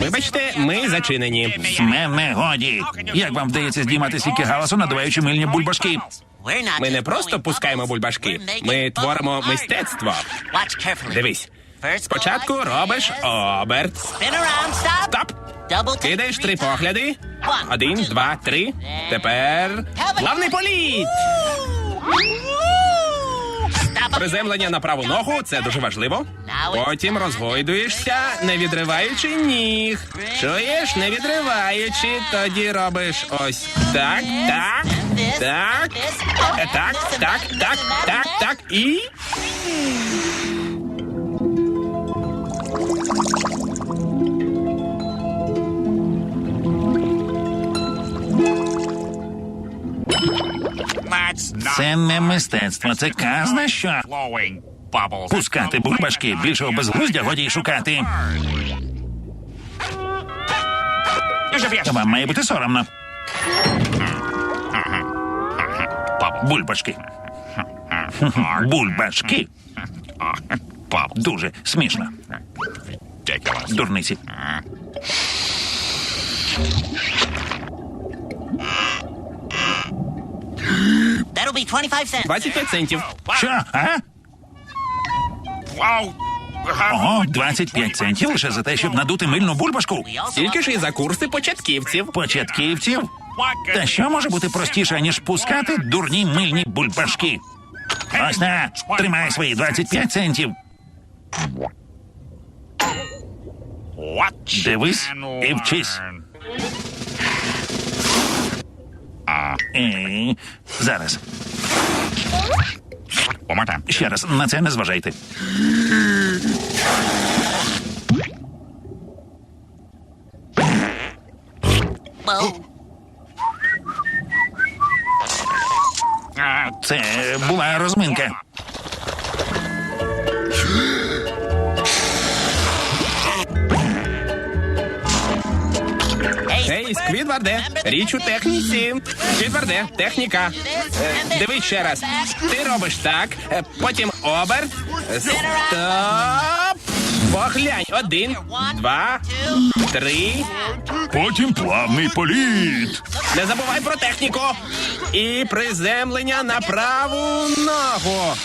Вибачте, ми зачинені. Меме годі. Як вам вдається здіймати стільки галасу, надуваючи мильні бульбашки? Ми не просто пускаємо бульбашки, ми творимо мистецтво. Дивись, спочатку робиш оберт. Стоп! Кидаєш три погляди. Один, два, три. Тепер плавний політ. Приземлення на праву ногу це дуже важливо. Потім розгойдуєшся, не відриваючи ніг. Чуєш, не відриваючи, тоді робиш ось так, так, так, е, так, так, так, так, так і. Це не мистецтво, це казна що. Пускати бульбашки більшого безглуздя годі й шукати. Вам має бути соромно. Бульбашки. Бульбашки. Дуже смішно. Дурниці. That'll be 25 cents. 25 центів. Що? А? Ого, 25 центів лише за те, щоб надути мильну бульбашку. Стільки ж і за курси початківців. Початківців? Та що може бути простіше, ніж пускати дурні мильні бульбашки? Ось на, тримай свої 25 центів. Дивись і вчись. Е, зараз. Ще раз, на це не зважайте. Це була розминка. Ей, Сквідварде, річ у техніці. Сквідварде, техніка. Е, Дивись ще раз. Ти робиш так, е, потім оберт. Е, Стоп! Поглянь. Один, два, три. Потім плавний політ. Не забувай про техніку. І приземлення на праву ногу.